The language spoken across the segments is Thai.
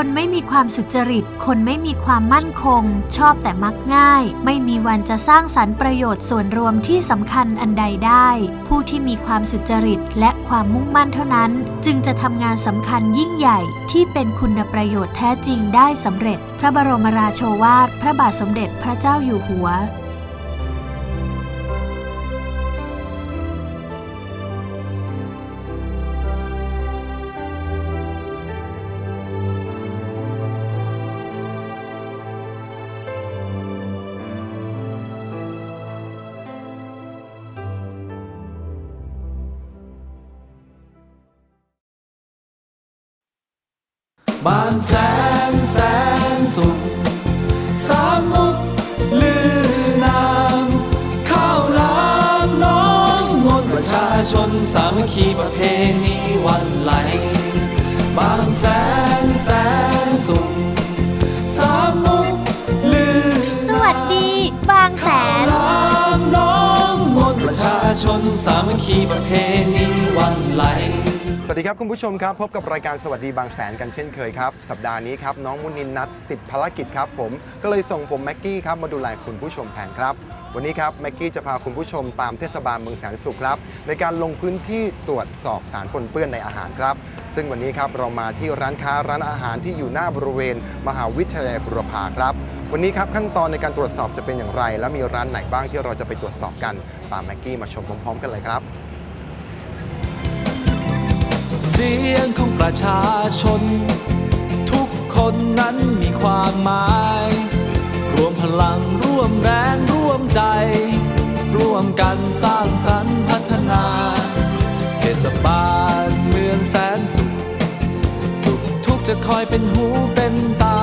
คนไม่มีความสุจริต คนไม่มีความมั่นคง ชอบแต่มักง่าย ไม่มีวันจะสร้างสรรค์ประโยชน์ส่วนรวมที่สำคัญอันใดได้ ผู้ที่มีความสุจริตและความมุ่งมั่นเท่านั้น จึงจะทำงานสำคัญยิ่งใหญ่ที่เป็นคุณประโยชน์แท้จริงได้สำเร็จ พระบรมราโชวาท พระบาทสมเด็จพระเจ้าอยู่หัว บ้านแสนแสนสุขสามมุกลือนามข้าวลามน้องมนประชาชนสามัคคีประเพณีวันไหล บางแสนแสนสุขสามมุกลือนสวัสดี บางแสนลามน้องมนประชาชนสามัคคีประเพณีวันไหล วัสดีครับคุณผู้ชมครับ พบกับรายการสวัสดีบางแสนกันเช่นเคยครับ สัปดาห์นี้ครับ น้องมุนินนัดติดภารกิจครับผมก็เลยส่งผมแม็กกี้ครับมาดูแลคุณผู้ชมแทนครับ วันนี้ครับแม็กกี้จะพาคุณผู้ชมตามเทศบาลเมืองแสนสุขครับ ในการลงพื้นที่ตรวจสอบสารปนเปื้อนในอาหารครับ ซึ่งวันนี้ครับเรามาที่ร้านค้าร้านอาหารที่อยู่หน้าบริเวณ มหาวิทยาลัยบุรพาครับ วันนี้ครับขั้นตอนในการตรวจสอบจะเป็นอย่างไร และมีร้านไหนบ้างที่เราจะไปตรวจสอบกันตามแม็กกี้มาชมพร้อมๆ กันเลยครับ เสียงของประชาชน ทุกคนนั้นมีความหมาย รวมพลังร่วมแรงร่วมใจ ร่วมกันสร้างสรรค์พัฒนา เทศบาลเมืองแสนสุข สุขทุกจะคอยเป็นหูเป็นตา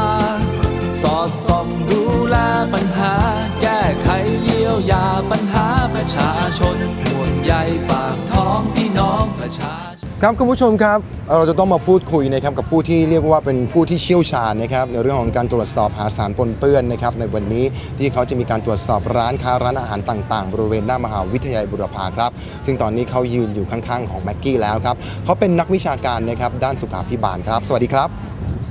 สอดส่องดูแลปัญหา แก้ไขเยียวยาปัญหาประชาชนห่วงใยปากท้องพี่น้องประชาชน ครับคุณผู้ชมครับเราจะต้องมาพูดคุยนะครับกับผู้ที่เรียกว่าเป็นผู้ที่เชี่ยวชาญนะครับในเรื่องของการตรวจสอบหาสารปนเปื้อนนะครับในวันนี้ที่เขาจะมีการตรวจสอบร้านค้าร้านอาหารต่างๆ บริเวณหน้ามหาวิทยาลัยบุรพาครับ ซึ่งตอนนี้เขายืนอยู่ข้างๆของแม็กกี้แล้วครับเขาเป็นนักวิชาการนะครับด้านสุขาภิบาลครับ สวัสดีครับ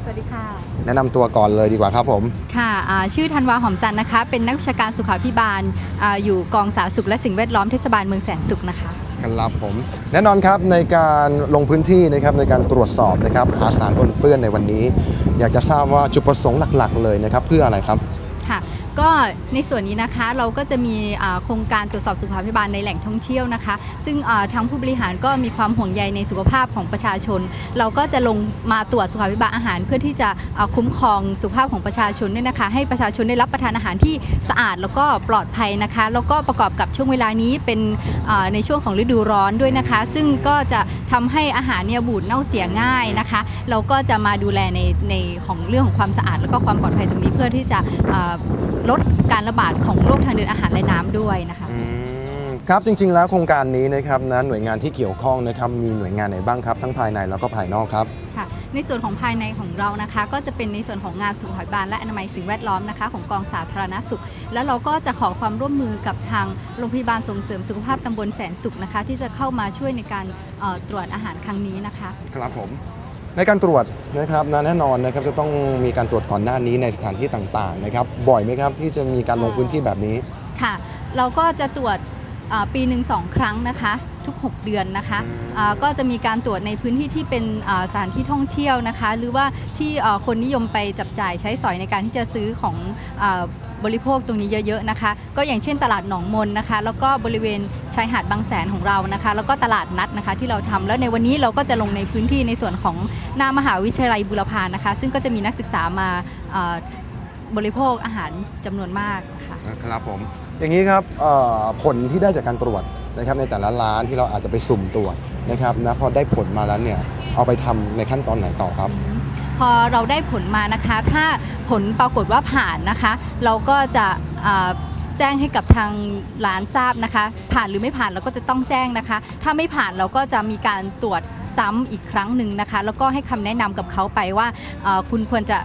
สวัสดีค่ะ แนะนำตัวก่อนเลยดีกว่าครับผม ค่ะอ่าชื่อธันวาหอมจันทร์นะคะ เป็นนักวิชาการสุขาพิบาลอาอยู่กองสาธารณสุขและสิ่งแวดล้อมเทศบาลเมืองแสนสุขนะคะ ครับผม แน่นอนครับในการลงพื้นที่นะครับในการตรวจสอบนะครับหาสารปนเปื้อนในวันนี้ อยากจะทราบว่าจุดประสงค์หลักๆ เลยนะครับเพื่ออะไรครับค่ะ ก็ในส่วนนี้นะคะเราก็จะมีโครงการตรวจสอบสุขภาพพิบาลในแหล่งท่องเที่ยวนะคะ ซึ่งอ่าทางผู้บริหารก็มีความห่วงใยในสุขภาพของประชาชน เราก็จะลงมาตรวจสุขภาพพิบาลอาหาร เพื่อที่จะคุ้มครองสุขภาพของประชาชนเนี่ยนะคะ ให้ประชาชนได้รับประทานอาหารที่สะอาดแล้วก็ปลอดภัยนะคะ แล้วก็ประกอบกับช่วงเวลานี้เป็นในช่วงของฤดูร้อนด้วยนะคะ ซึ่งก็จะทำให้อาหารเนี่ยบูดเน่าเสียง่ายนะคะ เราก็จะมาดูแลในในของเรื่องของความสะอาดแล้วก็ความปลอดภัยตรงนี้เพื่อที่จะลดการระบาดของโรคทางเดินอาหารและน้ำด้วยนะคะอืมครับจริง ๆ แล้วโครงการนี้นะครับนะหน่วยงานที่เกี่ยวข้องนะครับมีหน่วยงานไหนบ้างครับทั้งภายในแล้วก็ภายนอกครับ ค่ะในส่วนของภายในของเรานะคะ ก็จะเป็นในส่วนของงานสุขภาพบาลและอนามัยสิ่งแวดล้อมนะคะ ของกองสาธารณสุข แล้วเราก็จะขอความร่วมมือกับทางโรงพยาบาลส่งเสริมสุขภาพตำบลแสนสุขนะคะ ที่จะเข้ามาช่วยในการเอ่อตรวจอาหารครั้งนี้นะคะ ครับผม ในการตรวจนะครับนะแน่นอนนะครับจะต้องมีการตรวจก่อนหน้านี้ในสถานที่ต่างๆนะครับบ่อยไหมครับที่จะมีการลงพื้นที่แบบนี้ ค่ะ เราก็จะตรวจปีหนึ่งสองครั้งนะคะทุก 6 เดือนนะคะอ่าก็จะมีการตรวจในพื้นที่ที่เป็นสถานที่ท่องเที่ยวนะคะ หรือว่าที่คนนิยมไปจับจ่ายใช้สอยในการที่จะซื้อของ บริโภคตรงนี้เยอะๆนะคะ ก็อย่างเช่นตลาดหนองมนนะคะ แล้วก็บริเวณชายหาดบางแสนของเรานะคะ แล้วก็ตลาดนัดนะคะที่เราทำแล้วในวันนี้เราก็จะลงในพื้นที่ในส่วนของหน้ามหาวิทยาลัยบุรพานะคะ ซึ่งก็จะมีนักศึกษามาบริโภคอาหารจำนวนมากค่ะครับผมอย่างนี้ครับผลที่ได้จากการตรวจนะครับในแต่ละร้านที่เราอาจจะไปสุ่มตรวจนะครับนะพอได้ผลมาแล้วเนี่ยเอาไปทำในขั้นตอนไหนต่อครับ พอเราได้ผลมานะคะ ถ้าผลปรากฏว่าผ่านนะคะ เราก็จะแจ้งให้กับทางร้านทราบนะคะ ผ่านหรือไม่ผ่านเราก็จะต้องแจ้งนะคะ ถ้าไม่ผ่านเราก็จะมีการตรวจซ้ำอีกครั้งหนึ่งนะคะ แล้วก็ให้คำแนะนำกับเขาไปว่าคุณควรจะ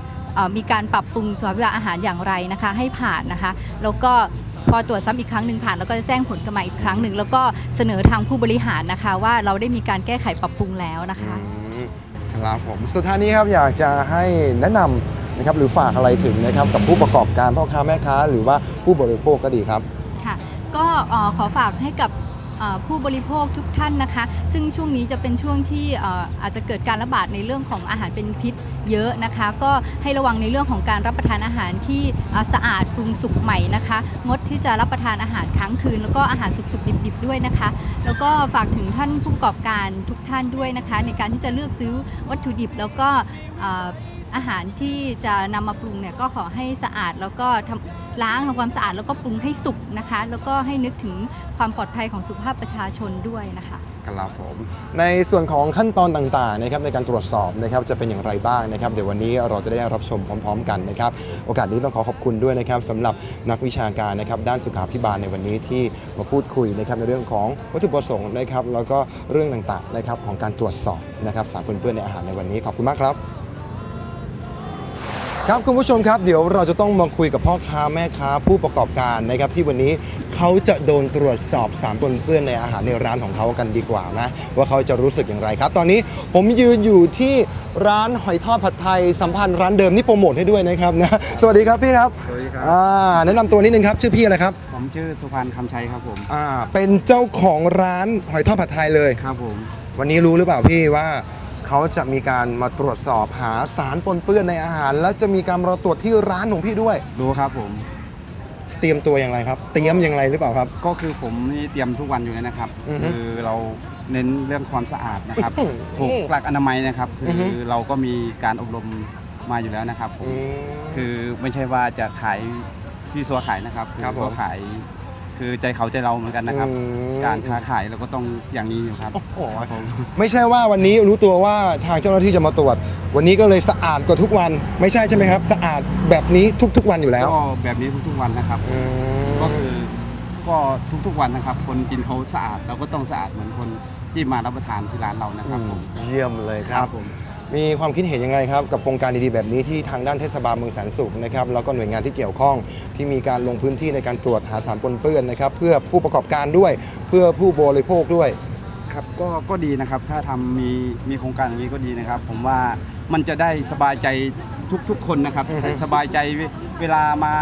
มีการปรับปรุงสุขภาพอาหารอย่างไรนะคะ ให้ผ่านนะคะ แล้วก็พอตรวจซ้ำอีกครั้งหนึ่งผ่านแล้วก็จะแจ้งผลกลับมาอีกครั้งหนึ่งแล้วก็เสนอทางผู้บริหารนะคะ ว่าเราได้มีการแก้ไขปรับปรุงแล้วนะคะ ครับผมสุดท้ายนี้ครับอยากจะให้แนะนำนะครับหรือฝากอะไรถึงนะครับกับผู้ประกอบการพ่อค้าแม่ค้า หรือว่าผู้บริโภคก็ดีครับ ค่ะ ก็เอ่อขอฝากให้กับ ผู้บริโภคทุกท่านนะคะ ซึ่งช่วงนี้จะเป็นช่วงที่อาจจะเกิดการระบาดในเรื่องของอาหารเป็นพิษเยอะนะคะ ก็ให้ระวังในเรื่องของการรับประทานอาหารที่สะอาดปรุงสุกใหม่นะคะ งดที่จะรับประทานอาหารค้างคืน แล้วก็อาหารสุกๆดิบๆด้วยนะคะ แล้วก็ฝากถึงท่านผู้ประกอบการทุกท่านด้วยนะคะ ในการที่จะเลือกซื้อวัตถุดิบแล้วก็ อาหารที่จะนำมาปรุงเนี่ยก็ขอให้สะอาดแล้วก็ทำล้างทำความสะอาดแล้วก็ปรุงให้สุกนะคะ แล้วก็ให้นึกถึงความปลอดภัยของสุขภาพประชาชนด้วยนะคะครับผมในส่วนของขั้นตอนต่างๆนะครับในการตรวจสอบนะครับจะเป็นอย่างไรบ้างนะครับเดี๋ยววันนี้เราจะได้รับชมพร้อม ๆ กันนะครับ โอกาสนี้ต้องขอขอบคุณด้วยนะครับสำหรับนักวิชาการนะครับด้านสุขาพิบาลในวันนี้ที่มาพูดคุยนะครับในเรื่องของวัตถุประสงค์นะครับแล้วก็เรื่องต่างๆนะครับของการตรวจสอบนะครับสารปนเปื้อนในอาหารในวันนี้ขอบคุณมากครับ ครับคุณผู้ชมครับเดี๋ยวเราจะต้องมาคุยกับพ่อค้าแม่ค้าผู้ประกอบการนะครับที่วันนี้เขาจะโดนตรวจสอบสารปนเปื้อนในอาหารในร้านของเขากันดีกว่านะว่าเขาจะรู้สึกอย่างไรครับ ตอนนี้ผมยืนอยู่ที่ร้านหอยทอดผัดไทยสัมพันธ์ร้านเดิมนี่โปรโมทให้ด้วยนะครับนะสวัสดีครับพี่ครับสวัสดีครับอ่าแนะนำตัวนิดนึงครับชื่อพี่อะไรครับผมชื่อสุพันธ์คำชัยครับผม อ่าเป็นเจ้าของร้านหอยทอดผัดไทยเลย ครับผม วันนี้รู้หรือเปล่าพี่ว่า เขาจะมีการมาตรวจสอบหาสารปนเปื้อนในอาหาร แล้วจะมีการมาตรวจที่ร้านของพี่ด้วย รู้ครับผม เตรียมตัวอย่างไรครับ เตรียมอย่างไรหรือเปล่าครับ ก็คือผมนี่เตรียมทุกวันอยู่แล้วนะครับ อือฮึคือเราเน้นเรื่องความสะอาดนะครับอื้อหือถูกหลักอนามัยนะครับ คือฮึอเราก็มีการอบรมมาอยู่แล้วนะครับผมอืมคือไม่ใช่ว่าจะขายที่ซัวขายนะครับครับผม ก็ขาย คือใจเขาใจเราเหมือนกันนะครับ อืม การค้าขายเราก็ต้องอย่างนี้อยู่ครับ โอ้โหครับผมไม่ใช่ว่าวันนี้รู้ตัวว่าทางเจ้าหน้าที่จะมาตรวจ วันนี้ก็เลยสะอาดกว่าทุกวัน ไม่ใช่ใช่ไหมครับ สะอาดแบบนี้ทุกๆวันอยู่แล้วก็แบบนี้ทุกๆวันนะครับ อืม ก็คือก็ทุกๆวันนะครับ คนกินเขาสะอาดเราก็ต้องสะอาดเหมือนคนที่มารับประทานที่ร้านเรานะครับผม เยี่ยมเลยครับผม มีความคิดเห็นยังไงครับกับโครงการดีๆแบบนี้ที่ทางด้านเทศบาลเมืองแสนสุขนะครับแล้วก็หน่วยงานที่เกี่ยวข้องที่มีการลงพื้นที่ในการตรวจหาสารปนเปื้อนนะครับเพื่อผู้ประกอบการด้วย เพื่อผู้บริโภคด้วย ครับก็ก็ดีนะครับถ้าทำมีมีโครงการอย่างนี้ก็ดีนะครับ ผมว่ามันจะได้สบายใจทุกๆ คนนะครับอือฮึ สบายใจเวเวลามา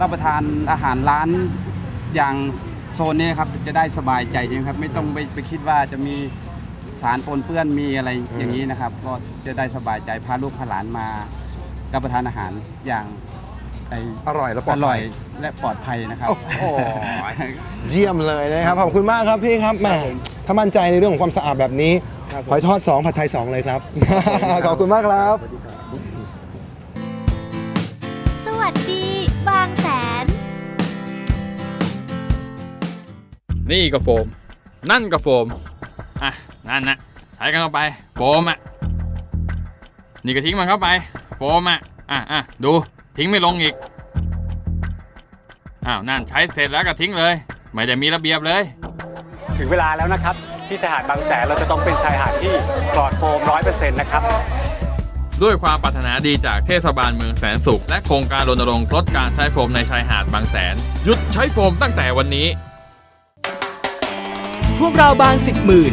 รับประทานอาหารร้านอย่างโซนนี้ครับจะได้สบายใจใช่ไหมครับไม่ต้องไปไปคิดว่าจะมีสารปนเปื้อนมีอะไรอย่างนี้นะครับ ก็จะได้สบายใจพาลูกพาหลานมารับประทานอาหารอย่างไออร่อยและปลออดร่ภัอยยและปลอดภัยนะครับ โอ้โหเยี่ยมเลยนะครับ ขอบคุณมากครับพี่ครับแหมถ้ามั่นใจในเรื่องของความสะอาดแบบนี้ครับผม หอยทอด 2 ผัดไทย 2 เลยครับ ขอบคุณมากครับ สวัสดี บางแสน นี่ก็โฟม นั่นก็โฟมอะ นั่นนะใช้กันเข้าไป โฟมอะ นี่ก็ทิ้งมันเข้าไป โฟมอะ อะอะดู ทิ้งไม่ลงอีก อ้าว นั่นใช้เสร็จแล้วก็ทิ้งเลย ไม่ได้มีระเบียบเลย ถึงเวลาแล้วนะครับ ที่ชายหาดบางแสนเราจะต้องเป็นชายหาดที่ปลอดโฟม100%นะครับ ด้วยความปรารถนาดีจากเทศบาลเมืองแสนสุข และโครงการรณรงค์ลดการใช้โฟมในชายหาดบางแสน หยุดใช้โฟมตั้งแต่วันนี้ พวกเราบางสิบหมื่น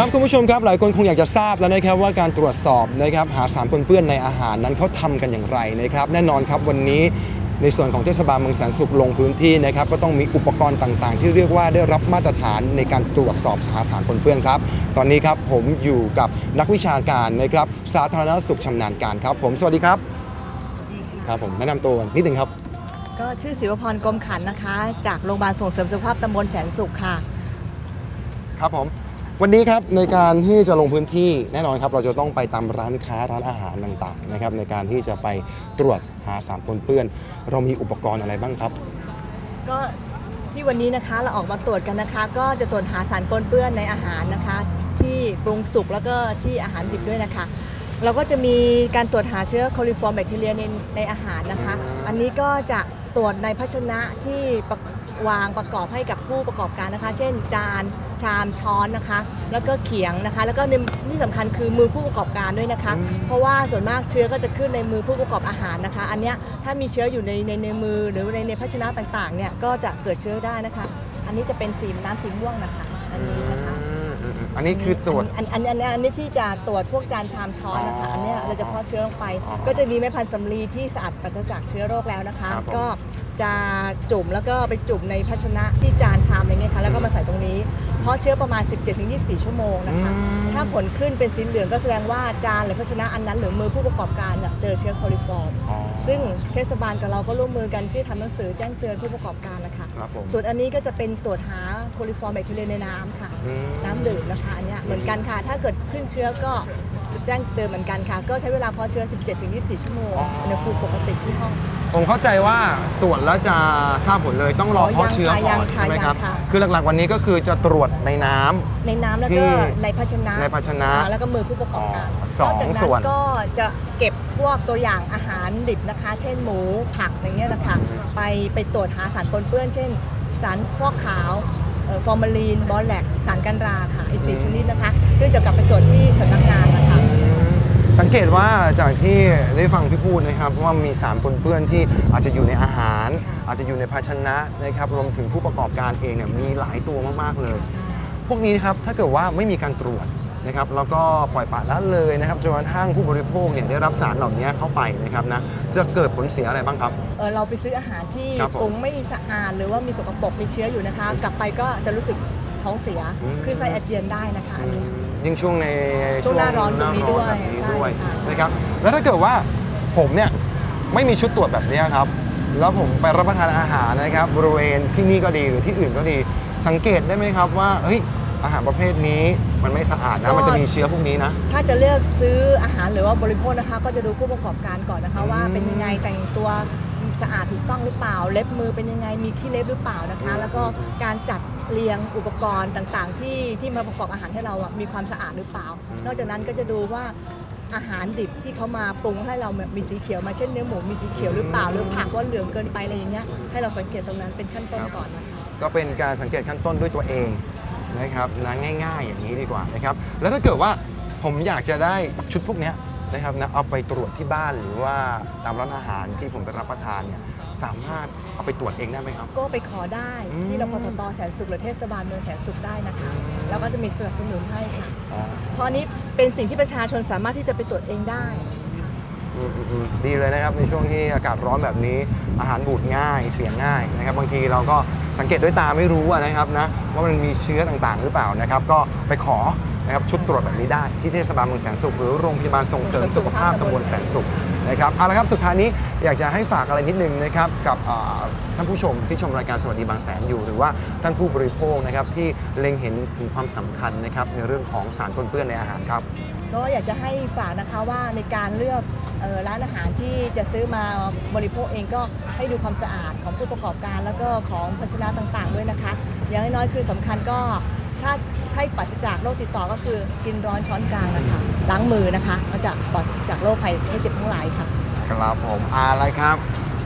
ครับคุณผู้ชมครับหลายคนคงอยากจะทราบแล้วนะครับว่าการตรวจสอบนะครับหาสารปนเปื้อนในอาหารนั้นเขาทำกันอย่างไรนะครับ แน่นอนครับวันนี้ในส่วนของเทศบาลเมืองแสนสุขลงพื้นที่นะครับก็ต้องมีอุปกรณ์ต่างๆ ที่เรียกว่าได้รับมาตรฐานในการตรวจสอบหาสารปนเปื้อนครับ ตอนนี้ครับผมอยู่กับนักวิชาการนะครับสาธารณสุขชำนาญการครับ ผมสวัสดีครับครับผมแนะนำตัวนิดนึงครับก็ชื่อศิวพรกรมขันธ์นะคะ จากโรงพยาบาลส่งเสริมสุขภาพตำบลแสนสุขค่ะ ครับผม วันนี้ครับในการที่จะลงพื้นที่แน่นอนครับเราจะต้องไปตามร้านค้าร้านอาหารต่างๆนะครับในการที่จะไปตรวจหาสารปนเปื้อน เรามีอุปกรณ์อะไรบ้างครับ ก็ที่วันนี้นะคะเราออกมาตรวจกันนะคะ ก็จะตรวจหาสารปนเปื้อนในอาหารนะคะ ที่ปรุงสุกแล้วก็ที่อาหารดิบด้วยนะคะ เราก็จะมีการตรวจหาเชื้อโคลิฟอร์มแบคทีเรียในในอาหารนะคะ อันนี้ก็จะตรวจในภาชนะที่ วางประกอบให้กับผู้ประกอบการนะคะ เช่น จานชามช้อนนะคะ แล้วก็เขียงนะคะ แล้วก็ในที่สำคัญคือมือผู้ประกอบการด้วยนะคะ เพราะว่าส่วนมากเชื้อก็จะขึ้นในมือผู้ประกอบอาหารนะคะ อันเนี้ยถ้ามีเชื้ออยู่ในในในมือหรือในในภาชนะต่างๆเนี่ยก็จะเกิดเชื้อได้นะคะ อันนี้จะเป็นสีน้ำสีม่วงนะคะอันนี้นะคะอันนี้คือตรวจอันอันอันอันอันนี้ที่จะตรวจพวกจานชามช้อนนะคะอันเนี้ยเราจะเพาะเชื้อลงไป ก็จะมีแม่พันธุ์สำลีที่สะอาดปราศจากเชื้อโรคแล้วนะคะครับผมก็ จะจุ่มแล้วก็ไปจุ่มในภาชนะที่จานชามอะไรเงี้ยค่ะแล้วก็มาใส่ตรงนี้ เพราะเชื้อประมาณ 17-24 ชั่วโมงนะคะถ้าผลขึ้นเป็นสีเหลืองก็แสดงว่าจานหรือภาชนะอันนั้นหรือมือผู้ประกอบการเนี่ยเจอเชื้อโคลิฟอร์มอ๋อซึ่งเทศบาลกับเราก็ร่วมมือกันที่ทำหนังสือแจ้งเตือนผู้ประกอบการนะคะครับผมส่วนอันนี้ก็จะเป็นตรวจหาโคลิฟอร์มแบคทีเรียในน้ำค่ะ อืม น้ำดื่มนะคะอันเนี้ยเหมือนกันค่ะ ถ้าเกิดขึ้นเชื้อก็จะแจ้งเตือนเหมือนกันค่ะ ก็ใช้เวลาเพาะเชื้อ 17-24 ชั่วโมงอุณหภูมิปกติที่ห้อง ผมเข้าใจว่าตรวจแล้วจะทราบผลเลยต้องรออ๋อเพาะเชื้อยัก่งอนค่ะใช่ไหมครับยังค่ะคือหลักๆวันนี้ก็คือจะตรวจในน้ำ ในน้ำแล้วที่ก็ในภาชนะในภาชนะอ่าแล้วก็มือผู้ประกอบการอ๋อสองนกจากส่วน ก็จะเก็บพวกตัวอย่างอาหารดิบนะคะ เช่นหมูผักอย่างเงี้ยนะคะไปไปตรวจหาสารปนเปื้อน เช่น สารฟอกขาวเอ่อฟอร์มาลีนบอแลกสารกันราค่ะอีกสี่ชนิดนะคะ ซึ่งจะกลับไปตรวจที่สำนักงานนะคะ สังเกตว่าจากที่ได้ฟังพี่พูดนะครับว่ามีสารปนเปื้อนที่อาจจะอยู่ในอาหาร อาจจะอยู่ในภาชนะนะครับรวมถึงผู้ประกอบการเองเนี่ยมีหลายตัวมากๆเลย พวกนี้นะครับถ้าเกิดว่าไม่มีการตรวจนะครับแล้วก็ปล่อยปละละเลยนะครับจนกระทั่งผู้บริโภคเนี่ยได้รับสารเหล่านี้เข้าไปนะครับนะจะเกิดผลเสียอะไรบ้างครับ เออเราไปซื้ออาหารที่ครับผมปรุงไม่สะอาดหรือว่ามีสกปรกมีเชื้ออยู่นะคะ กลับไปก็จะรู้สึกท้องเสียอืมคลื่นไส้อาเจียนได้นะคะอันเนี้ย ยิ่งช่วงในช่วงหน้าร้อนหน้าแบบนี้ร้อนด้วยแบบนี้ใช่ด้วยค่ะใช่นะครับแล้วถ้าเกิดว่าผมเนี่ยไม่มีชุดตรวจแบบนี้ครับ แล้วผมไปรับประทานอาหารนะครับบริเวณที่นี่ก็ดีหรือที่อื่นก็ดี สังเกตได้ไหมครับว่าเฮ้ยอาหารประเภทนี้มันไม่สะอาดนะมันจะมีเชื้อพวกนี้นะ ถ้าจะเลือกซื้ออาหารหรือว่าบริโภคนะคะ ก็จะดูผู้ประกอบการก่อนนะคะ ว่าเป็นยังไงแต่งตัว สะอาดถูกต้องหรือเปล่า เล็บมือเป็นยังไงมีขี้เล็บหรือเปล่านะคะ แล้วก็การจัดเรียงอุปกรณ์ต่างๆ ที่ที่มาประกอบอาหารให้เราอะมีความสะอาดหรือเปล่า นอกจากนั้นก็จะดูว่าอาหารดิบที่เขามาปรุงให้เรามีสีเขียวมาเช่นเนื้อหมูมีสีเขียวหรือเปล่าหรือผักว่าเหลืองเกินไปอะไรอย่างเงี้ยให้เราสังเกตตรงนั้นเป็นขั้นต้นก่อนนะคะก็เป็นการสังเกตขั้นต้นด้วยตัวเองนะครับนะง่าย ๆ อย่างนี้ดีกว่านะครับแล้วถ้าเกิดว่าผมอยากจะได้ชุดพวกเนี้ย นะครับนะเอาไปตรวจที่บ้านหรือว่าตามร้านอาหารที่ผมไปรับประทานเนี่ยสามารถเอาไปตรวจเองได้ไหมครับ ก็ไปขอได้อืมที่รพสตแสนสุขหรือเทศบาลเมืองแสนสุขได้นะคะ แล้วก็จะมีสนับสนุนให้ค่ะอ๋อเพราะอันนี้เป็นสิ่งที่ประชาชนสามารถที่จะไปตรวจเองได้อืมอืมอืมดีเลยนะครับในช่วงที่อากาศร้อนแบบนี้ อาหารบูดง่ายเสียง่ายนะครับ บางทีเราก็สังเกตด้วยตาไม่รู้อะนะครับนะว่ามันมีเชื้อต่างๆ หรือเปล่านะครับ ก็ไปขอ นะครับชุดตรวจแบบนี้ได้ที่เทศบาลเมืองแสนสุขหรือโรงพยาบาลส่งเสริมสุขภาพตำบลแสนสุขนะครับเอาละครับสุดท้ายนี้อยากจะให้ฝากอะไรนิดนึงนะครับกับอ่าท่านผู้ชมที่ชมรายการสวัสดีบางแสนอยู่ หรือว่าท่านผู้บริโภคนะครับที่เล็งเห็นถึงความสำคัญนะครับในเรื่องของสารปนเปื้อนในอาหารครับก็อยากจะให้ฝากนะคะว่าในการเลือกเอ่อร้านอาหารที่จะซื้อมาบริโภคเองก็ให้ดูความสะอาดของผู้ประกอบการ แล้วก็ของภาชนะต่างๆ ด้วยนะคะ อย่างน้อยๆคือสำคัญก็ถ้า ให้ปราศจากโรคติดต่อก็คือกินร้อนช้อนกลางนะคะล้างมือนะคะก็จะปลอดจากโรคภัยไข้เจ็บทั้งหลายค่ะครับผมอะไรครับ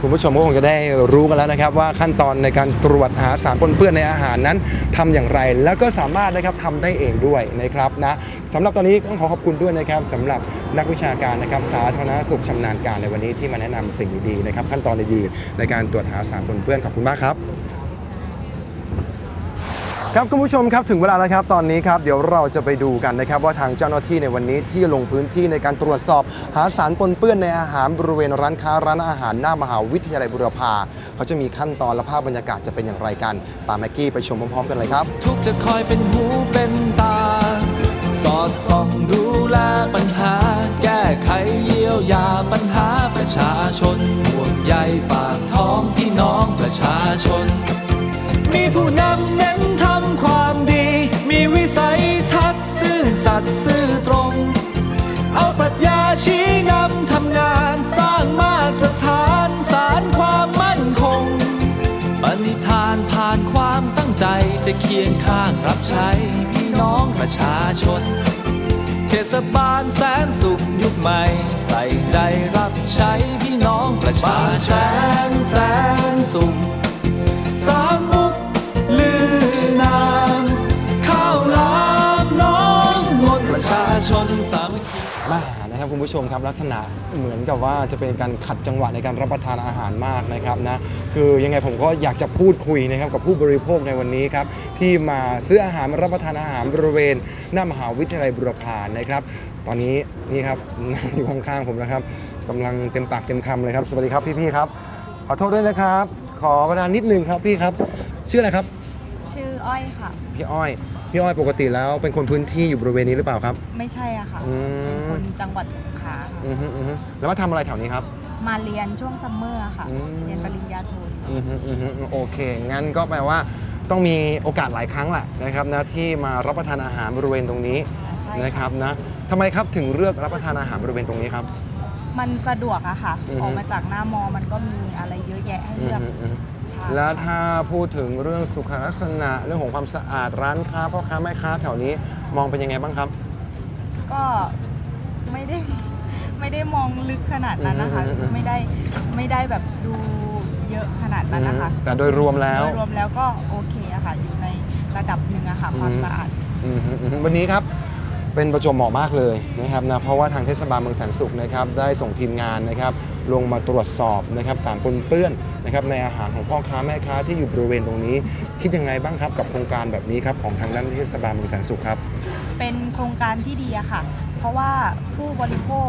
คุณผู้ชมก็คงจะได้รู้กันแล้วนะครับ ว่าขั้นตอนในการตรวจหาสารปนเปื้อนในอาหารนั้นทำอย่างไรแล้วก็สามารถนะครับทำได้เองด้วยนะครับนะสำหรับตอนนี้ต้องขอขอบคุณด้วยนะครับสำหรับนักวิชาการนะครับสาธารณสุขชำนาญการในวันนี้ที่มาแนะนำสิ่งดีๆนะครับขั้นตอนดีๆในการตรวจหาสารปนเปื้อนขอบคุณมากครับ ครับคุณผู้ชมครับถึงเวลาแล้วครับตอนนี้ครับเดี๋ยวเราจะไปดูกันนะครับว่าทางเจ้าหน้าที่ในวันนี้ที่ลงพื้นที่ในการตรวจสอบ หาสารปนเปื้อนในอาหารบริเวณร้านค้าร้านอาหารหน้ามหาวิทยาลัยบุรพาเขาจะมีขั้นตอนและภาพบรรยากาศจะเป็นอย่างไรกัน ตามแม็กกี้ไปชมพร้อมๆกันเลยครับ ทุกจะคอยเป็นหูเป็นตา สอดส่องดูแลปัญหา แก้ไขเยียวยาปัญหาประชาชนห่วงใยปากท้องพี่น้องประชาชน มีผู้นำเน้น ชี้นำทำงานสร้างมาตรฐานสารความมั่นคง ปณิธานผ่านความตั้งใจจะเคียงข้างรับใช้พี่น้องประชาชน เทศบาลแสนสุขยุคใหม่ ใส่ใจรับใช้พี่น้องประชาชนแสนแสนสุขสามมุม นะครับคุณผู้ชมครับลักษณะเหมือนกับว่าจะเป็นการขัดจังหวะในการรับประทานอาหารมากนะครับนะคือยังไงผมก็อยากจะพูดคุยนะครับกับผู้บริโภคในวันนี้ครับที่มาซื้ออาหารมารับประทานอาหารบริเวณหน้ามหาวิทยาลัยบุรพานะครับ ตอนนี้นี่ครับนั่งอยู่ข้างๆผมนะครับกำลังเต็มปากเต็มคำเลยครับสวัสดีครับพี่ๆครับ ขอโทษด้วยนะครับ ขอประทานนิดนึงครับพี่ครับชื่ออะไรครับ ชื่ออ้อยค่ะ พี่อ้อย พี่อ้อยปกติแล้วเป็นคนพื้นที่อยู่บริเวณนี้หรือเปล่าครับ ไม่ใช่อะค่ะ อืเป็นมคนจังหวัดสงขลาค่ะ อือฮึอือฮึแล้วมาทำอะไรแถวนี้ครับ มาเรียนช่วงซัมเมอร์ค่ะ อืม เรียนปริญญาโทอือฮึอือฮึโอเค งั้นก็แปลว่าต้องมีโอกาสหลายครั้งแหละนะครับนะที่มารับประทานอาหารบริเวณตรงนี้ใช่นะคค่ะรับนะทำไมครับถึงเลือกรับประทานอาหารบริเวณตรงนี้ครับ มันสะดวกอะค่ะ อือฮึ ออกมาจากหน้ามอมันก็มีอะไรเยอะแยะให้อืเลืออก ฮึอือฮึทาน แล้วถ้าพูดถึงเรื่องสุขลักษณะเรื่องของความสะอาดร้านค้าพ่อค้าแม่ค้าแถวนี้มองเป็นยังไงบ้างครับ ก็ไม่ได้ไม่ได้มองลึกขนาดนั้นนะคะอือฮึอือฮึไม่ได้ไม่ได้แบบดูเยอะขนาดนั้นนะคะอืมแต่โดยรวมแล้วโดยรวมแล้วก็โอเคอะค่ะอยู่ในระดับหนึ่งอะค่ะความอืมสะอาดอืมฮึอืมฮึวันนี้ครับเป็นประจวบเหมาะมากเลยนะครับนะเพราะว่าทางเทศบาลเมืองแสนสุขนะครับได้ส่งทีมงานนะครับ ลงมาตรวจสอบนะครับสารปนเปื้อนนะครับในอาหารของพ่อค้าแม่ค้าที่อยู่บริเวณตรงนี้ คิดยังไงบ้างครับกับโครงการแบบนี้ครับของทางด้านเทศบาลเมืองแสนสุขครับ เป็นโครงการที่ดีอะค่ะ เพราะว่าผู้บริโภค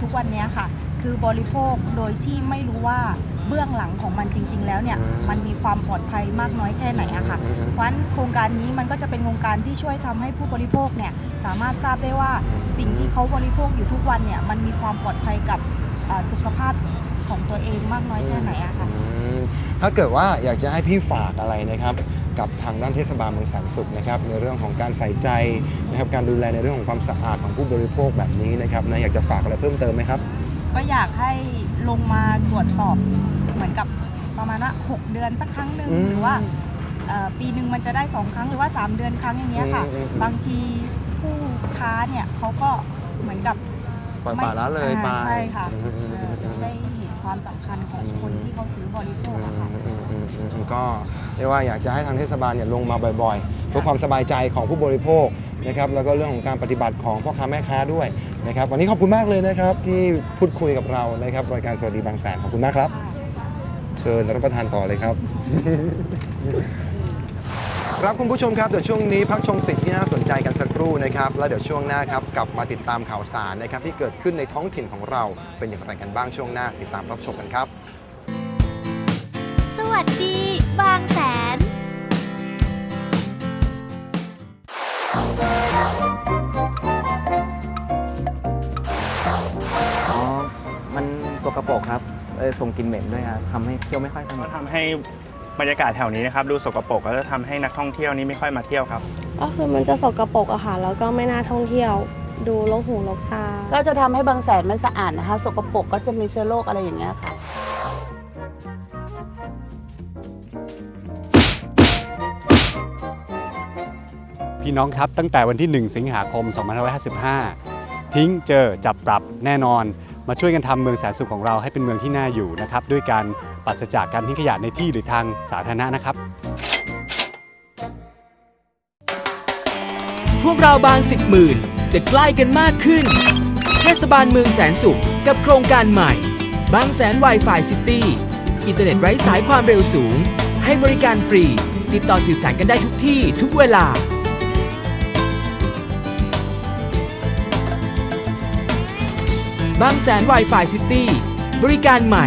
ทุกวันเนี้ยค่ะ คือบริโภคโดยที่ไม่รู้ว่าเบื้องหลังของมันจริง ๆ แล้วเนี่ยอืมมันมีความปลอดภัยมากน้อยแค่ไหนอะค่ะอืมเพราะฉะนั้นโครงการนี้มันก็จะเป็นโครงการที่ช่วยทำให้ผู้บริโภคเนี่ยสามารถทราบได้ว่าสิ่งที่เขาบริโภคอยู่ทุกวันเนี่ยมันมีความปลอดภัยกับเอ่อสุขภาพของตัวเองมากน้อยแค่ไหนอะค่ะ อืมถ้าเกิดว่าอยากจะให้พี่ฝากอะไรนะครับ กับทางด้านเทศบาลเมืองแสนสุขนะครับ ในเรื่องของการใส่ใจนะครับ การดูแลในเรื่องของความสะอาดของผู้บริโภคแบบนี้นะครับนะอยากจะฝากอะไรเพิ่มเติมไหมครับ ก็อยากให้ลงมาตรวจสอบเหมือนกับประมาณว่า6เดือนสักครั้งหนึ่งอืมหรือว่าเอ่อปีหนึ่งมันจะได้2ครั้งหรือว่า3เดือนครั้งอย่างเงี้ยค่ะ อืมอืมอืม บางทีผู้ค้าเนี่ยเขาก็เหมือนกับ ปล่อยปละละเลยไป อ่าใช่ค่ะอืมอืมอืมอืมไม่ได้เห็นความสำคัญของคนที่เขาซื้อบริโภคอะค่ะอืมอืมอืมอืมก็เรียกว่าอยากจะให้ทางเทศบาลเนี่ยลงมาบ่อยๆ เพื่อความสบายใจของผู้บริโภคนะครับแล้วก็เรื่องของการปฏิบัติของพ่อค้าแม่ค้าด้วยนะครับวันนี้ขอบคุณมากเลยนะครับที่พูดคุยกับเรานะครับรายการสวัสดีบางแสนขอบคุณมากครับ เชิญรับประทานต่อเลยครับ ครับคุณผู้ชมครับเดี๋ยวช่วงนี้พักชมสิ่งที่น่าสนใจกันสักครู่นะครับแล้วเดี๋ยวช่วงหน้าครับกลับมาติดตามข่าวสารนะครับที่เกิดขึ้นในท้องถิ่นของเราเป็นอย่างไรกันบ้างช่วงหน้า ติดตามรับชมกันครับ สวัสดี บางแสน อ๋อ มันสกปรกครับ เออส่งกลิ่นเหม็นด้วยครับทำให้เที่ยวไม่ค่อยสนุก็กทำให้ บรรยากาศแถวนี้นะครับดูสกปรกก็จะทำให้นักท่องเที่ยวนี้ไม่ค่อยมาเที่ยวครับ ก็คือมันจะสกปรกอะค่ะแล้วก็ไม่น่าท่องเที่ยว ดูลกหูลกตา ก็จะทำให้บางแสนไม่สะอาดนะคะ สกปรกก็จะมีเชื้อโรคอะไรอย่างเงี้ยค่ะ พี่น้องครับตั้งแต่วันที่ 1 สิงหาคม 2555 ทิ้งเจอจับปรับแน่นอน มาช่วยกันทำเมืองแสนสุขของเราให้เป็นเมืองที่น่าอยู่นะครับ ด้วยการ ปราศจากการทิ้งขยะในที่หรือทางสาธารณะนะครับ พวกเราบางสิบหมื่นจะใกล้กันมากขึ้น เทศบาลเมืองแสนสุขกับโครงการใหม่ บางแสน Wi-Fi City อินเทอร์เน็ตไร้สายความเร็วสูง ให้บริการฟรี ติดต่อสื่อสารกันได้ทุกที่ทุกเวลา บางแสน Wi-Fi City บริการใหม่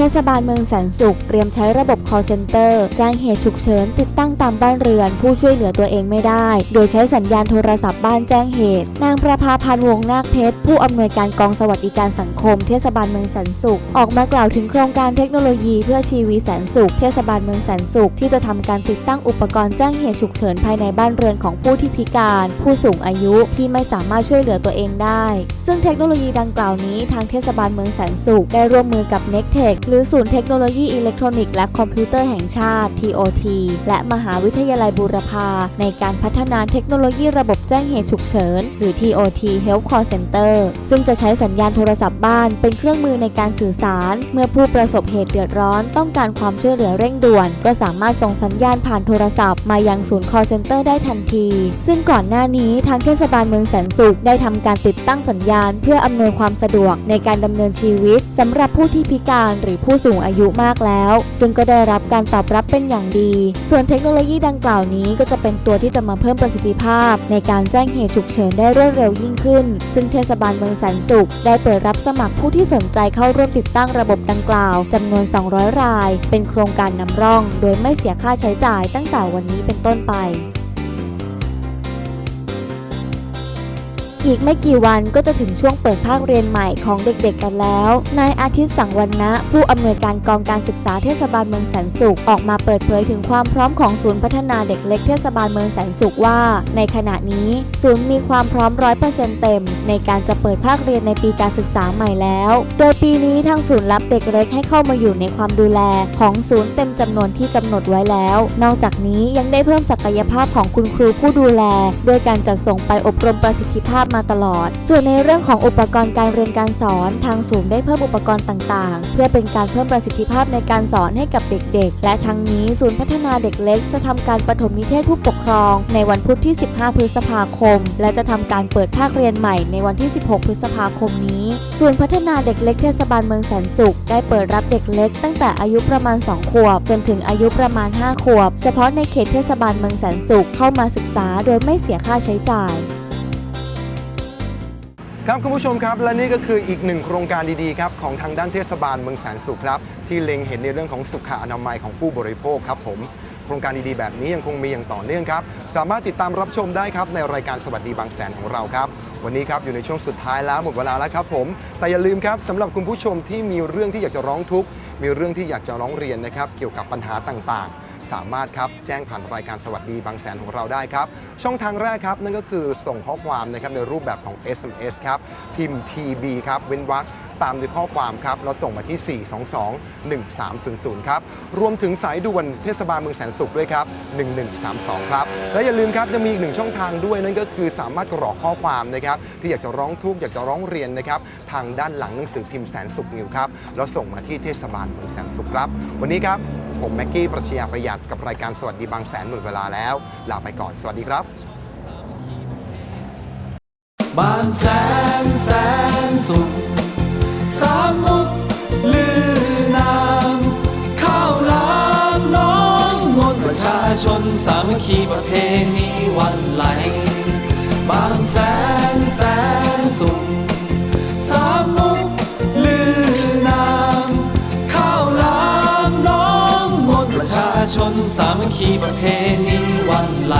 เทศบาลเมืองแสนสุขเตรียมใช้ระบบ call center แจ้งเหตุฉุกเฉินติดตั้งตามบ้านเรือน ผู้ช่วยเหลือตัวเองไม่ได้ โดยใช้สัญญาณโทรศัพท์บ้านแจ้งเหตุ นางประภาพันธ์วงนาคเพชร ผู้อำนวยการกองสวัสดิการสังคม เทศบาลเมืองแสนสุข ออกมากล่าวถึงโครงการเทคโนโลยีเพื่อชีวิตแสนสุข เทศบาลเมืองแสนสุขที่จะทำการติดตั้งอุปกรณ์แจ้งเหตุฉุกเฉินภายในบ้านเรือนของผู้ที่พิการ ผู้สูงอายุที่ไม่สามารถช่วยเหลือตัวเองได้ ซึ่งเทคโนโลยีดังกล่าวนี้ทางเทศบาลเมืองแสนสุขได้ร่วมมือกับ n e c t e c h หรือศูนย์เทคโนโลยีอิเล็กทรอนิกส์และคอมพิวเตอร์แห่งชาติ TOT และมหาวิทยาลัยบูรพา ในการพัฒนาเทคโนโลยีระบบแจ้งเหตุฉุกเฉิน หรือ TOT Health Call Center ซึ่งจะใช้สัญญาณโทรศัพท์บ้านเป็นเครื่องมือในการสื่อสาร เมื่อผู้ประสบเหตุเดือดร้อน ต้องการความช่วยเหลือเร่งด่วน ก็สามารถส่งสัญญาณผ่านโทรศัพท์มายังศูนย์ call center ได้ทันที ซึ่งก่อนหน้านี้ทางเทศบาลเมืองแสนสุขได้ทำการติดตั้งสัญญาณ เพื่ออำนวยความสะดวกในการดำเนินชีวิตสำหรับผู้ที่พิการหรือผู้สูงอายุมากแล้ว ซึ่งก็ได้รับการตอบรับเป็นอย่างดี ส่วนเทคโนโลยีดังกล่าวนี้ก็จะเป็นตัวที่จะมาเพิ่มประสิทธิภาพ ในการแจ้งเหตุฉุกเฉินได้รวดเร็วยิ่งขึ้น ซึ่งเทศบาลเมืองแสนสุข ได้เปิดรับสมัครผู้ที่สนใจเข้าร่วมติดตั้งระบบดังกล่าวจำนวน 200 ราย เป็นโครงการนำร่อง โดยไม่เสียค่าใช้จ่ายตั้งแต่วันนี้เป็นต้นไป อีกไม่กี่วันก็จะถึงช่วงเปิดภาคเรียนใหม่ของเด็กๆกันแล้ว นายอาทิตย์สังวันนะ ผู้อำนวยการกองการศึกษาเทศบาลเมืองแสนสุขออกมาเปิดเผยถึงความพร้อมของศูนย์พัฒนาเด็กเล็กเทศบาลเมืองแสนสุขว่า ในขณะนี้ศูนย์มีความพร้อมร้อยเปอร์เซ็นต์เต็ม ในการจะเปิดภาคเรียนในปีการศึกษาใหม่แล้ว โดยปีนี้ทางศูนย์รับเด็กเล็กให้เข้ามาอยู่ในความดูแล ของศูนย์เต็มจำนวนที่กำหนดไว้แล้ว นอกจากนี้ยังได้เพิ่มศักยภาพของคุณครูผู้ดูแล โดยการจัดส่งไปอบรมประสิทธิภาพมาตลอด ส่วนในเรื่องของอุปกรณ์การเรียนการสอนทางศูนย์ได้เพิ่มอุปกรณ์ต่างๆ เพื่อเป็นการเพิ่มประสิทธิภาพในการสอนให้กับเด็กๆ และทั้งนี้ศูนย์พัฒนาเด็กเล็ก จะทำการปฐมนิเทศผู้ปกครอง ในวันพุธที่ 15 พฤษภาคม และจะทำการเปิดภาคเรียนใหม่ในวันที่ 16 พฤษภาคมนี้ ศูนย์พัฒนาเด็กเล็กเทศบาลเมืองแสนสุขได้เปิดรับเด็กเล็ก ตั้งแต่อายุประมาณ 2 ขวบ จนถึงอายุประมาณ 5 ขวบ เฉพาะในเขตเทศบาลเมืองแสนสุขเข้ามาศึกษาโดยไม่เสียค่าใช้จ่าย ครับคุณผู้ชมครับและนี่ก็คืออีกหนึ่งโครงการดีๆครับของทางด้านเทศบาลเมืองแสนสุขครับที่เล็งเห็นในเรื่องของสุขอนามัยของผู้บริโภคครับผมโครงการดีๆแบบนี้ยังคงมีอย่างต่อเนื่องครับสามารถติดตามรับชมได้ครับในรายการสวัสดีบางแสนของเราครับวันนี้ครับอยู่ในช่วงสุดท้ายแล้วหมดเวลาแล้วครับผมแต่อย่าลืมครับสำหรับคุณผู้ชมที่มีเรื่องที่อยากจะร้องทุกข์มีเรื่องที่อยากจะร้องเรียนนะครับเกี่ยวกับปัญหาต่างๆ สามารถครับแจ้งผ่านรายการสวัสดีบางแสนของเราได้ครับ ช่องทางแรกครับ นั่นก็คือส่งข้อความนะครับในรูปแบบของ SMS ครับพิมพ์ TB ครับเว้นวรรคตามด้วยข้อความครับแล้วส่งมาที่ 422-1300 ครับ รวมถึงสายด่วนเทศบาลเมืองแสนสุขด้วยครับ 1132 ครับ และอย่าลืมครับจะมีอีกหนึ่งช่องทางด้วย นั่นก็คือสามารถกรอกข้อความนะครับที่อยากจะร้องทุกข์อยากจะร้องเรียนนะครับทางด้านหลังหนังสือพิมพ์แสนสุขนิวครับแล้วส่งมาที่เทศบาลเมืองแสนสุขครับ วันนี้ครับ ผมแม็กกี้ ประชญาประหยัดกับรายการสวัสดีบางแสนหมดเวลาแล้ว ลาไปก่อน สวัสดีครับ บานแสนแสนสุขสามมุกลือนามข้าวหลามน้องมนประชาชนสามัคคีประเพณีวันไหล บางแสนแสนสุข ชนสามัคคีประเพณีวันไหล